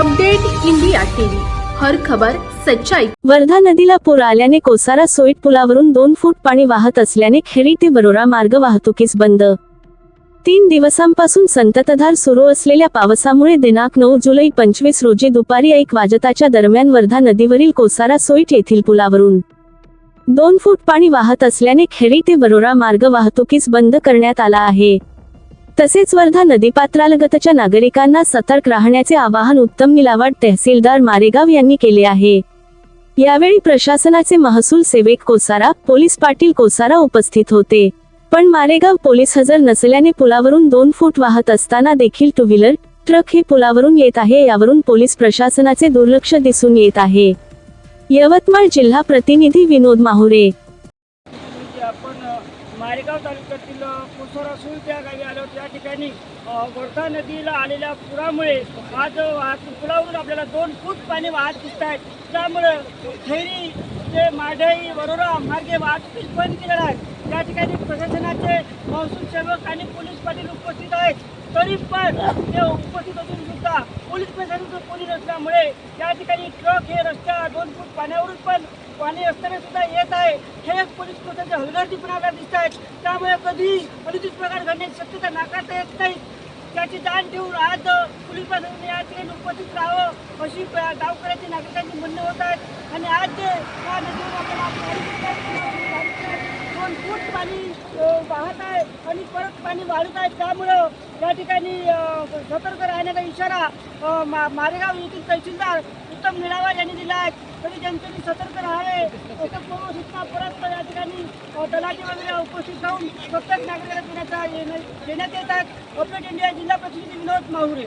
Update India TV. हर खबर सच्चाई. वर्धा नदीला पूर आल्याने कोसारा सोईट पुलावरून दोन फूट पाणी वाहत असल्याने खेडी ते बरोरा मार्ग वाहतुकीस बंद. तीन दिवसांपासून संततधार सुरू असलेल्या पावसामुळे दिनांक नऊ जुलै पंचवीस रोजी दुपारी एक वाजताच्या दरम्यान वर्धा नदीवरील कोसारा सोईट येथील पुलावरून दोन फूट पाणी वाहत असल्याने खेडी ते बरोरा मार्ग वाहतुकीस बंद करण्यात आला आहे. तसेच वर्धा नदीपात्रालगतच्या नागरिकांना सतर्क राहण्याचे आवाहन उत्तम निलावाड तहसीलदार मारेगाव यांनी केले आहे. यावेळी प्रशासनाचे महसूल सेवक कोसारा पोलीस पाटील कोसारा उपस्थित होते. पण मारेगाव पोलीस हजर नसल्याने पुलावरून दोन फूट वाहत असताना देखील टू व्हीलर ट्रक हे पुलावरून येत आहे यावरून पोलीस प्रशासनाचे दुर्लक्ष दिसून येत आहे. यवतमाळ जिल्हा प्रतिनिधी विनोद माहुरे मारेगाव तालुक्यातील अ, कोसरा त्या गावी आलो त्या ठिकाणी वर्धा नदीला आलेल्या पुरामुळे आज वाहतूक पुलावरून आपल्याला दोन फूट पाणी वाहत दिसत आहेत त्यामुळे खेरी ते माढई वरोरा मार्गे वाहतूक बंद केलेला आहे. त्या ठिकाणी प्रशासनाचे महसूल सेवक आणि पोलीस पाटील उपस्थित आहेत. तरी पण ते उपस्थित असून सुद्धा पोलीस प्रशासन कोणी असल्यामुळे त्या ठिकाणी ट्रक हे रस्त्या दोन फूट पाण्यावरून पण पाणी असताना सुद्धा येत आहे. हे एक पोलीस प्रशासनाचे पण आपल्याला दिसत आहेत. त्यामुळे कधी अनुचित प्रकार घडण्याची शक्यता नाकारता येत नाही. त्याची जाण ठेवून आज पोलीस प्रशासनाने या ठिकाणी उपस्थित राहावं अशी गावकऱ्यांची नागरिकांची म्हणणं होत आहेत. आणि आज जे या नदीवर आपण आपण दोन फूट पाणी वाहत आहे आणि परत पाणी वाढत आहे. त्यामुळं या ठिकाणी सतर्क राहण्याचा इशारा मा- मारेगाव येथील तहसीलदार उत्तम निळावा यांनी दिला आहे. तरी जनतेने सतर्क राहावे असं पूर्व सूचना परत या ठिकाणी तलाठी वगैरे उपस्थित राहून प्रत्येक नागरिकाला देण्याचा देण्यात येत आहेत. अपडेट इंडिया जिल्हा प्रतिनिधी विनोद माहुरे.